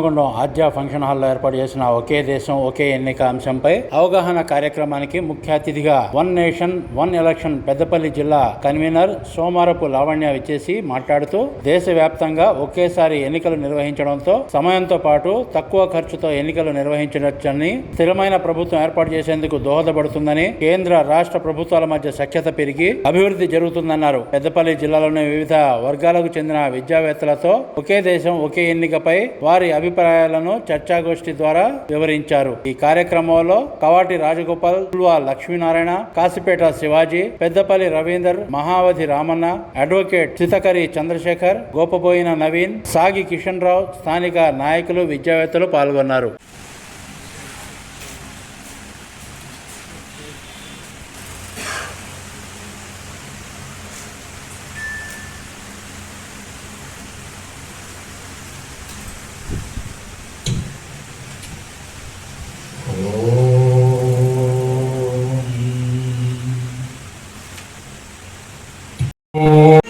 రామగుండం ఆద్య function హాల్లో ఏర్పాటు చేసిన ఒకే దేశం ఒకే ఎన్నిక అంశంపై అవగాహన కార్యక్రమానికి ముఖ్య అతిథిగా one nation one election Peddapalli జిల్లా కన్వీనర్ సోమారపు లావణ్య విచ్చేసి మాట్లాడుతూ దేశవ్యాప్తంగా ఒకేసారి ఎన్నికలు నిర్వహించడంతో సమయంతో పాటు తక్కువ ఖర్చుతో ఎన్నికలు నిర్వహించవచ్చని స్థిరమైన ప్రభుత్వం ఏర్పాటు చేసేందుకు దోహదపడుతుందని కేంద్ర రాష్ట్ర ప్రభుత్వాల మధ్య సఖ్యత పెరిగి అభివృద్ధి జరుగుతుందన్నారు. పెద్దపల్లి జిల్లాలోని వివిధ వర్గాలకు చెందిన విద్యావేత్తలతో ఒకే దేశం ఒకే ఎన్నికపై వారి అభిప్రాయాలను చర్చాగోష్ఠి ద్వారా వివరించారు. ఈ కార్యక్రమంలో కవాటి రాజగోపాల్ పుల్వా లక్ష్మీనారాయణ కాసిపేట శివాజీ పెద్దపల్లి రవీందర్ మహావధి రామన్న అడ్వకేట్ చితకరి చంద్రశేఖర్ గోపబోయిన నవీన్ సాగి కిషన్ రావు స్థానిక నాయకులు విద్యావేత్తలు పాల్గొన్నారు. Oh.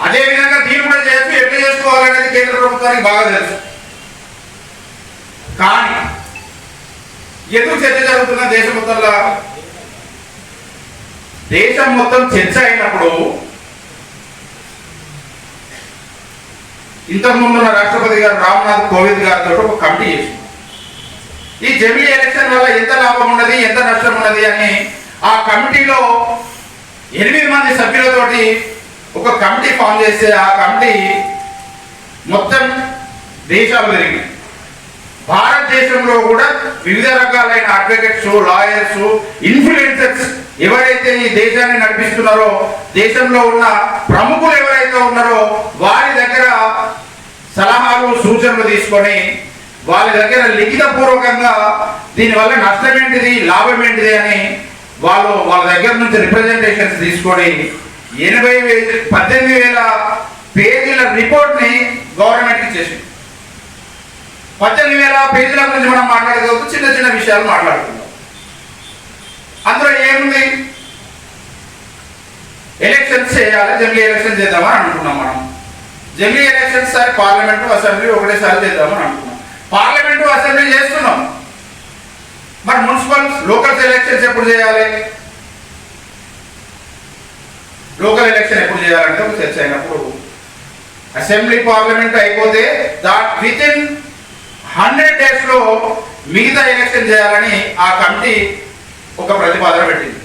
అదే విధంగా దీన్ని కూడా చేయొచ్చు ఎట్లా చేసుకోవాలనేది కేంద్ర ప్రభుత్వానికి బాగా తెలుసు. కానీ ఎందుకు చర్చ జరుగుతున్న దేశం మొత్తంలో? దేశం మొత్తం చర్చ అయినప్పుడు ఇంతకుముందు ఉన్న రాష్ట్రపతి గారు రామ్నాథ్ కోవింద్ గారితో ఒక కమిటీ చేసింది. ఈ జమిలీ ఎలక్షన్ వల్ల ఎంత లాభం ఉన్నది ఎంత నష్టం ఉన్నది అని ఆ కమిటీలో ఎనిమిది మంది సభ్యులతోటి ఒక కమిటీ ఫామ్ చేస్తే ఆ కమిటీ మొత్తం దేశాలు తిరిగి భారతదేశంలో కూడా వివిధ రకాలైన అడ్వకేట్స్ లాయర్స్ ఇన్ఫ్లుయెన్సర్స్ ఎవరైతే ఈ దేశాన్ని నడిపిస్తున్నారో దేశంలో ఉన్న ప్రముఖులు ఎవరైతే ఉన్నారో వారి దగ్గర సలహాలు సూచనలు తీసుకొని వాళ్ళ దగ్గర లిఖిత పూర్వకంగా దీనివల్ల నష్టం ఏంటిది లాభం ఏంటిది అని వాళ్ళు వాళ్ళ దగ్గర నుంచి రిప్రజెంటేషన్స్ తీసుకొని ఎనభై వేలు పద్దెనిమిది వేల పేజీల రిపోర్ట్ని గవర్నమెంట్కి చేసింది పద్దెనిమిది వేల పేజీల గురించి మనం మాట్లాడగలుగుతూ చిన్న చిన్న విషయాలు మాట్లాడుకుందాం. అందులో ఏముంది? ఎలక్షన్స్ చేయాలి జమిలీ ఎలక్షన్ చేద్దామని అనుకున్నాం మనం. జమిలీ ఎలక్షన్స్ సార్ పార్లమెంటు అసెంబ్లీ ఒకటేసారి చేద్దామని అనుకున్నాం. పార్లమెంటు అసెంబ్లీ చేస్తున్నాం. మరి మున్సిపల్ లోకల్ ఎలక్షన్స్ ఎప్పుడు చేయాలి? లోకల్ ఎలక్షన్ ఎప్పుడు చేయాలంటే ఒక చర్చ అయినప్పుడు అసెంబ్లీ పార్లమెంట్ అయిపోతే దాట్ విత్ ఇన్ హండ్రెడ్ డేస్లో మిగతా ఎలక్షన్ చేయాలని ఆ కమిటీ ఒక ప్రతిపాదన పెట్టింది.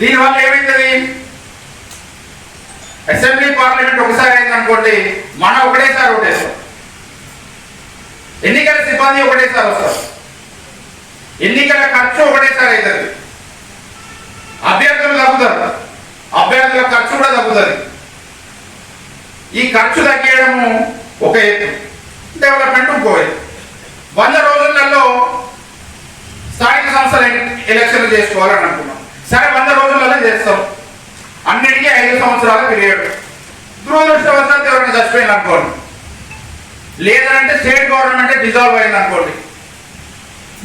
దీనివల్ల ఏమైతుంది అసెంబ్లీ పార్లమెంట్ ఒకసారి అయిందనుకోండి మనం ఒకటేసారి ఓటేస్తాం. ఎన్నికల సిబ్బంది ఒకటేసారి వస్తారు. ఎన్నికల ఖర్చు ఒకటేసారి అవుతుంది. అభ్యర్థులు తగ్గుతారు. ఖర్చు కూడా తగ్గుతుంది. ఈ ఖర్చు తగ్గడము ఒక ఎత్తు డెవలప్మెంట్ ఇంకో ఎత్తు వంద రోజులలో స్థానిక సంస్థల ఎలక్షన్లు చేసుకోవాలని అనుకున్నాం. సరే వంద రోజులలో చేస్తాం. అన్నిటికీ ఐదు సంవత్సరాల పీరియడ్ దురదృష్టవశాత్తు ఎవరైనా చచ్చిపోయింది అనుకోండి. లేదంటే స్టేట్ గవర్నమెంట్ డిజాల్వ్ అయింది అనుకోండి.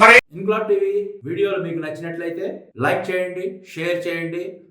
మరి ఇన్క్లాబ్ టీవీ వీడియోలు మీకు నచ్చినట్లయితే లైక్ చేయండి షేర్ చేయండి.